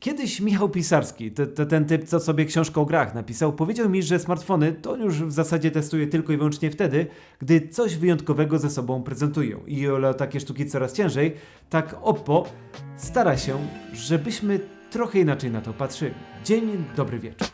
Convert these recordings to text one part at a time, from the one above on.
Kiedyś Michał Pisarski, te, te, ten typ, co sobie książkę o grach napisał, powiedział mi, że smartfony to już w zasadzie testuje tylko i wyłącznie wtedy, gdy coś wyjątkowego ze sobą prezentują. I o takie sztuki coraz ciężej, tak Oppo stara się, żebyśmy trochę inaczej na to patrzyli. Dzień dobry wieczór.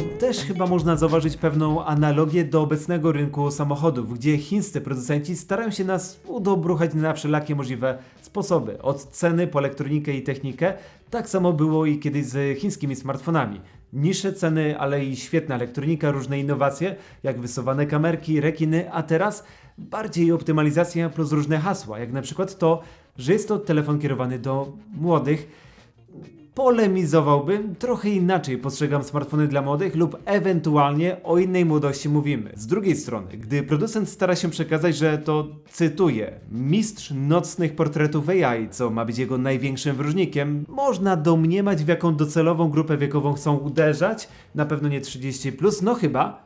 Też chyba można zauważyć pewną analogię do obecnego rynku samochodów, gdzie chińscy producenci starają się nas udobruchać na wszelakie możliwe sposoby. Od ceny po elektronikę i technikę, tak samo było i kiedyś z chińskimi smartfonami. Niższe ceny, ale i świetna elektronika, różne innowacje, jak wysuwane kamerki, rekiny, a teraz bardziej optymalizacja plus różne hasła, jak na przykład to, że jest to telefon kierowany do młodych, polemizowałbym, trochę inaczej postrzegam smartfony dla młodych lub ewentualnie o innej młodości mówimy. Z drugiej strony, gdy producent stara się przekazać, że to, cytuję, mistrz nocnych portretów AI, co ma być jego największym wyróżnikiem, można domniemać w jaką docelową grupę wiekową chcą uderzać, na pewno nie 30+, no chyba,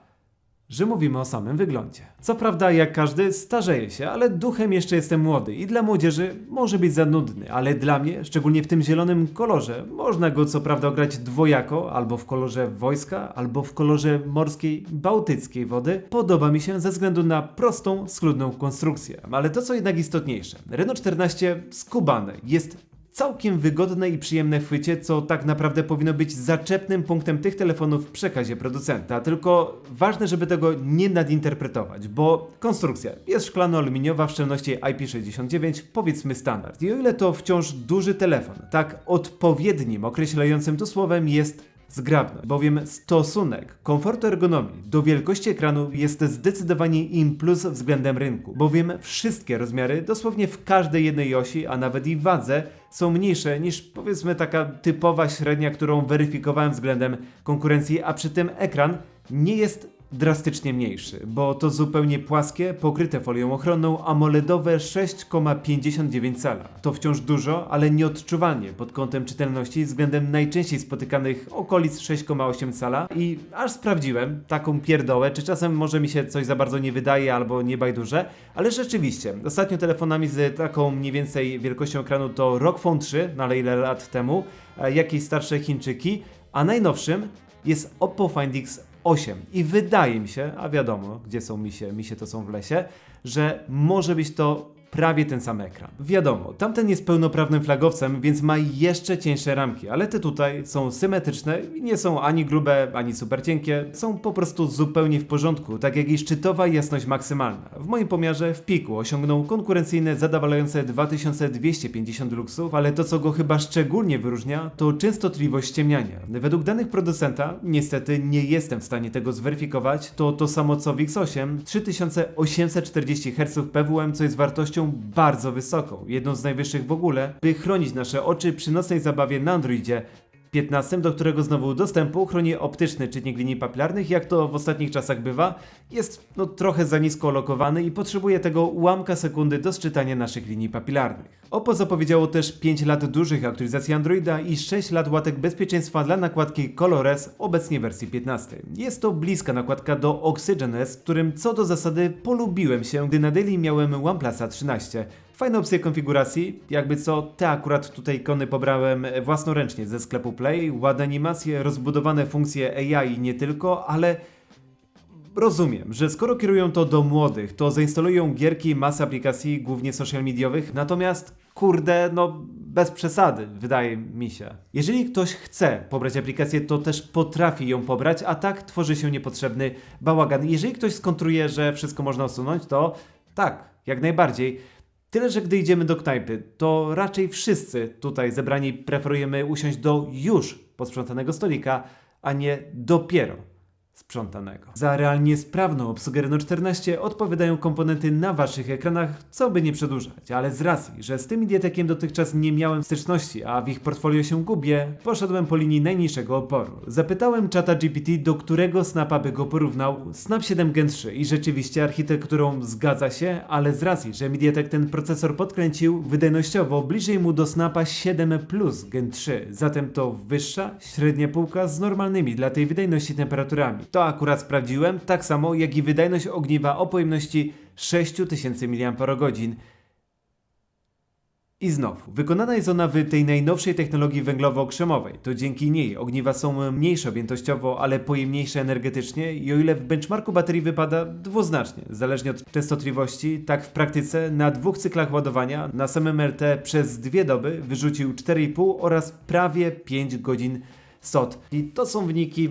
że mówimy o samym wyglądzie. Co prawda, jak każdy, starzeje się, ale duchem jeszcze jestem młody i dla młodzieży może być za nudny, ale dla mnie, szczególnie w tym zielonym kolorze, można go co prawda grać dwojako, albo w kolorze wojska, albo w kolorze morskiej, bałtyckiej wody. Podoba mi się ze względu na prostą, schludną konstrukcję. Ale to co jednak istotniejsze, Renault 14 skubane jest całkiem wygodne i przyjemne w chwycie, co tak naprawdę powinno być zaczepnym punktem tych telefonów w przekazie producenta. Tylko ważne, żeby tego nie nadinterpretować, bo konstrukcja jest szklano-aluminiowa w szczelności IP69, powiedzmy standard. I o ile to wciąż duży telefon, tak odpowiednim określającym tu słowem jest zgrabność, bowiem stosunek komfortu ergonomii do wielkości ekranu jest zdecydowanie im plus względem rynku, bowiem wszystkie rozmiary dosłownie w każdej jednej osi, a nawet i wadze są mniejsze niż powiedzmy taka typowa średnia, którą weryfikowałem względem konkurencji, a przy tym ekran nie jest drastycznie mniejszy, bo to zupełnie płaskie, pokryte folią ochronną AMOLEDowe 6,59 cala. To wciąż dużo, ale nieodczuwalnie pod kątem czytelności względem najczęściej spotykanych okolic 6,8 cala i aż sprawdziłem taką pierdołę, czy czasem może mi się coś za bardzo nie wydaje albo nie bajduże, ale rzeczywiście, ostatnio telefonami z taką mniej więcej wielkością ekranu to ROG Phone 3, no ale ile lat temu, e, jakieś starsze Chińczyki, a najnowszym jest Oppo Find X 8. I wydaje mi się, a wiadomo, gdzie są misie, misie to są w lesie, że może być to prawie ten sam ekran. Wiadomo, tamten jest pełnoprawnym flagowcem, więc ma jeszcze cieńsze ramki, ale te tutaj są symetryczne i nie są ani grube, ani super cienkie, są po prostu zupełnie w porządku, tak jak i szczytowa jasność maksymalna. W moim pomiarze w piku osiągnął konkurencyjne, zadowalające 2250 luksów, ale to co go chyba szczególnie wyróżnia, to częstotliwość ściemniania. Według danych producenta, niestety nie jestem w stanie tego zweryfikować, to to samo co w X8, 3840 Hz PWM, co jest wartością bardzo wysoką, jedną z najwyższych w ogóle, by chronić nasze oczy przy nocnej zabawie na Androidzie 15, do którego znowu dostępu chroni optyczny czytnik linii papilarnych, jak to w ostatnich czasach bywa, jest no, trochę za nisko lokowany i potrzebuje tego ułamka sekundy do sczytania naszych linii papilarnych. Oppo zapowiedziało też 5 lat dużych aktualizacji Androida i 6 lat łatek bezpieczeństwa dla nakładki ColorOS, obecnie wersji 15. Jest to bliska nakładka do Oxygen S, którym co do zasady polubiłem się, gdy na daily miałem OnePlusa 13. Fajne opcje konfiguracji, jakby co, te akurat tutaj ikony pobrałem własnoręcznie ze sklepu Play, ładne animacje, rozbudowane funkcje AI nie tylko, ale rozumiem, że skoro kierują to do młodych, to zainstalują gierki, masę aplikacji, głównie social mediowych, natomiast kurde, no bez przesady, wydaje mi się. Jeżeli ktoś chce pobrać aplikację, to też potrafi ją pobrać, a tak tworzy się niepotrzebny bałagan. Jeżeli ktoś skontruje, że wszystko można usunąć, to tak, jak najbardziej. Tyle, że gdy idziemy do knajpy, to raczej wszyscy tutaj zebrani preferujemy usiąść do już posprzątanego stolika, a nie dopiero sprzątanego. Za realnie sprawną obsługę Renault 14 odpowiadają komponenty na waszych ekranach, co by nie przedłużać, ale z racji, że z tym Mediatekiem dotychczas nie miałem styczności, a w ich portfolio się gubię, poszedłem po linii najniższego oporu. Zapytałem czata GPT, do którego snapa by go porównał, Snap 7 Gen 3 i rzeczywiście architekturą zgadza się, ale z racji, że Mediatek ten procesor podkręcił, wydajnościowo bliżej mu do Snapa 7 Plus Gen 3, zatem to wyższa, średnia półka z normalnymi dla tej wydajności temperaturami. To akurat sprawdziłem, tak samo jak i wydajność ogniwa o pojemności 6000 mAh. I znów, wykonana jest ona w tej najnowszej technologii węglowo-krzemowej. To dzięki niej ogniwa są mniejsze objętościowo, ale pojemniejsze energetycznie i o ile w benchmarku baterii wypada dwuznacznie, zależnie od częstotliwości, tak w praktyce na dwóch cyklach ładowania na samym LT przez dwie doby wyrzucił 4,5 oraz prawie 5 godzin SOT. I to są wyniki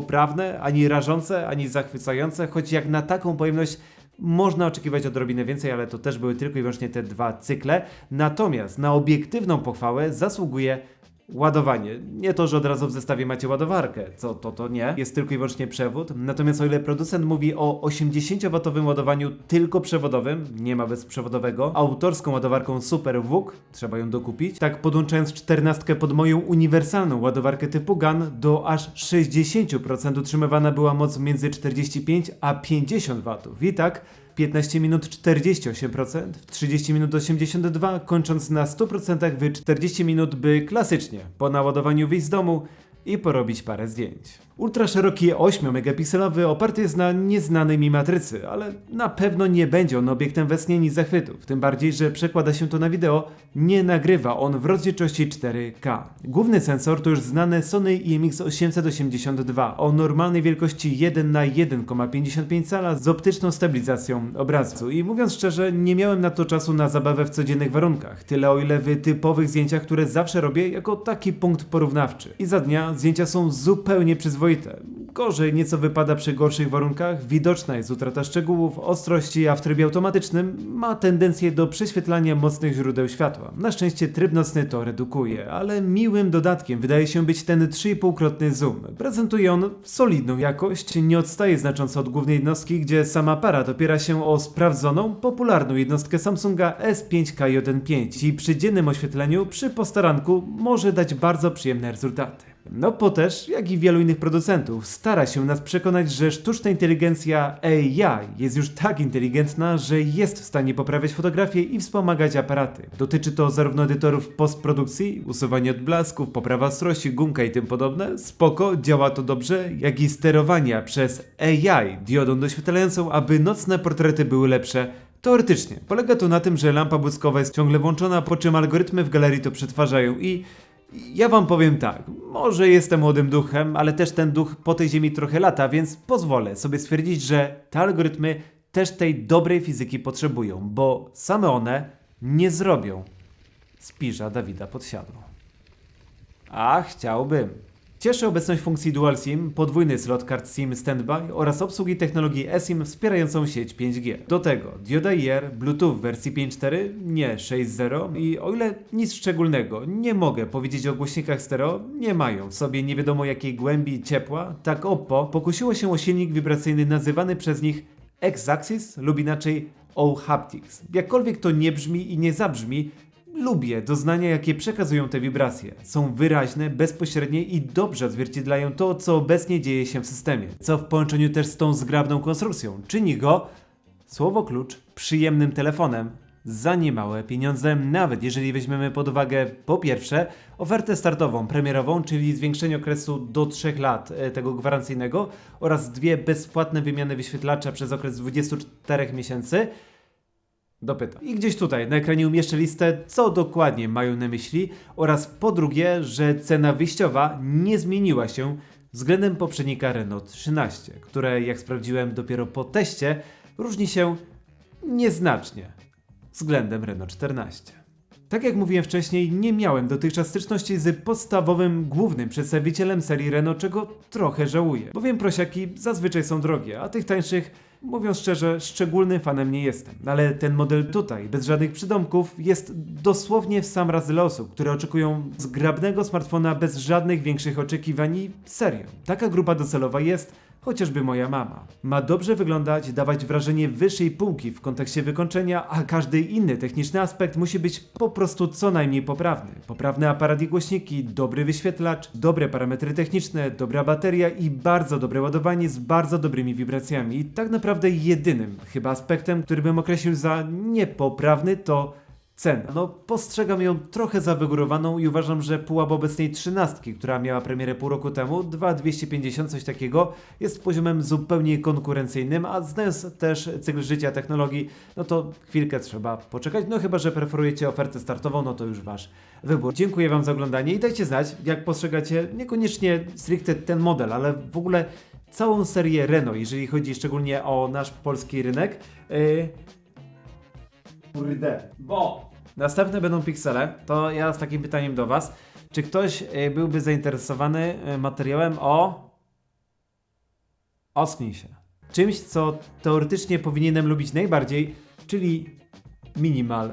poprawne, ani rażące, ani zachwycające, choć jak na taką pojemność można oczekiwać odrobinę więcej, ale to też były tylko i wyłącznie te dwa cykle. Natomiast na obiektywną pochwałę zasługuje ładowanie. Nie to, że od razu w zestawie macie ładowarkę, co to to nie, jest tylko i wyłącznie przewód. Natomiast o ile producent mówi o 80W ładowaniu tylko przewodowym, nie ma bezprzewodowego, autorską ładowarką Super WUK, trzeba ją dokupić, tak podłączając 14 pod moją uniwersalną ładowarkę typu GAN, do aż 60% utrzymywana była moc między 45 a 50 W. I tak 15 minut 48%, w 30 minut 82%, kończąc na 100% w 40 minut, by klasycznie po naładowaniu wyjść z domu i porobić parę zdjęć. Ultra szeroki 8-megapikselowy oparty jest na nieznanej mi matrycy, ale na pewno nie będzie on obiektem westchnień ni zachwytów, tym bardziej, że przekłada się to na wideo, nie nagrywa on w rozdzielczości 4K. Główny sensor to już znane Sony IMX882 o normalnej wielkości 1 na 1,55 cala z optyczną stabilizacją obrazu i mówiąc szczerze, nie miałem na to czasu na zabawę w codziennych warunkach, tyle o ile w typowych zdjęciach, które zawsze robię jako taki punkt porównawczy. I za dnia zdjęcia są zupełnie przyzwoite Gorzej nieco wypada przy gorszych warunkach, widoczna jest utrata szczegółów, ostrości, a w trybie automatycznym ma tendencję do prześwietlania mocnych źródeł światła. Na szczęście tryb nocny to redukuje, ale miłym dodatkiem wydaje się być ten 3,5-krotny zoom. Prezentuje on solidną jakość, nie odstaje znacząco od głównej jednostki, gdzie sam aparat opiera się o sprawdzoną, popularną jednostkę Samsunga S5K15 i przy dziennym oświetleniu przy postaranku może dać bardzo przyjemne rezultaty. No po też, jak i wielu innych producentów, stara się nas przekonać, że sztuczna inteligencja AI jest już tak inteligentna, że jest w stanie poprawiać fotografię i wspomagać aparaty. Dotyczy to zarówno edytorów postprodukcji, usuwania odblasków, poprawa ostrości, gumka i tym podobne, spoko, działa to dobrze, jak i sterowania przez AI diodą doświetlającą, aby nocne portrety były lepsze, Teoretycznie. Polega to na tym, że lampa błyskowa jest ciągle włączona, po czym algorytmy w galerii to przetwarzają i ja wam powiem tak, może jestem młodym duchem, ale też ten duch po tej ziemi trochę lata, więc pozwolę sobie stwierdzić, że te algorytmy też tej dobrej fizyki potrzebują, bo same one nie zrobią spiża Dawida Podsiadło. A chciałbym. Cieszy obecność funkcji Dual SIM, podwójny slot kart SIM Standby oraz obsługi technologii eSIM wspierającą sieć 5G. Do tego dioda IR, Bluetooth wersji 5.4, nie 6.0 i o ile nic szczególnego nie mogę powiedzieć o głośnikach stereo, nie mają w sobie nie wiadomo jakiej głębi ciepła, tak Oppo pokusiło się o silnik wibracyjny nazywany przez nich X-Axis lub inaczej O-Haptics. Jakkolwiek to nie brzmi i nie zabrzmi, Lubię doznania, jakie przekazują te wibracje. Są wyraźne, bezpośrednie i dobrze odzwierciedlają to, co obecnie dzieje się w systemie. Co w połączeniu też z tą zgrabną konstrukcją czyni go, słowo klucz, przyjemnym telefonem za niemałe pieniądze, nawet jeżeli weźmiemy pod uwagę po pierwsze ofertę startową, premierową, czyli zwiększenie okresu do 3 lat e, tego gwarancyjnego oraz dwie bezpłatne wymiany wyświetlacza przez okres 24 miesięcy, dopyta. I gdzieś tutaj na ekranie umieszczę listę, co dokładnie mają na myśli oraz po drugie, że cena wyjściowa nie zmieniła się względem poprzednika Renault 13, które jak sprawdziłem dopiero po teście różni się nieznacznie względem Renault 14. Tak jak mówiłem wcześniej, nie miałem dotychczas styczności z podstawowym, głównym przedstawicielem serii Renault, czego trochę żałuję, bowiem prosiaki zazwyczaj są drogie, a tych tańszych Mówiąc szczerze, szczególnym fanem nie jestem, ale ten model tutaj, bez żadnych przydomków, jest dosłownie w sam raz dla osób, które oczekują zgrabnego smartfona bez żadnych większych oczekiwań i serio. Taka grupa docelowa jest chociażby moja mama. Ma dobrze wyglądać, dawać wrażenie wyższej półki w kontekście wykończenia, a każdy inny techniczny aspekt musi być po prostu co najmniej poprawny. Poprawny aparat i głośniki, dobry wyświetlacz, dobre parametry techniczne, dobra bateria i bardzo dobre ładowanie z bardzo dobrymi wibracjami. I tak naprawdę jedynym chyba aspektem, który bym określił za niepoprawny to cenę. No, postrzegam ją trochę za wygórowaną i uważam, że pułap obecnej trzynastki, która miała premierę pół roku temu, 2,250, coś takiego, jest poziomem zupełnie konkurencyjnym, a znając też cykl życia technologii, no to chwilkę trzeba poczekać, no chyba, że preferujecie ofertę startową, no to już wasz wybór. Dziękuję wam za oglądanie i dajcie znać, jak postrzegacie niekoniecznie stricte ten model, ale w ogóle całą serię Renault, jeżeli chodzi szczególnie o nasz polski rynek. Yy, Kurde. Bo następne będą piksele, to ja z takim pytaniem do Was. Czy ktoś y, byłby zainteresowany y, materiałem o. Osknij się. Czymś, co teoretycznie powinienem lubić najbardziej, czyli minimal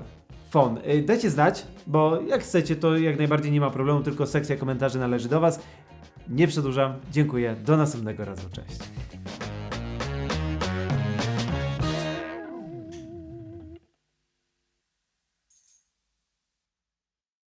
phone. Y, Dajcie znać, bo jak chcecie, to jak najbardziej nie ma problemu, tylko sekcja komentarzy należy do Was. Nie przedłużam, dziękuję, do następnego razu, cześć.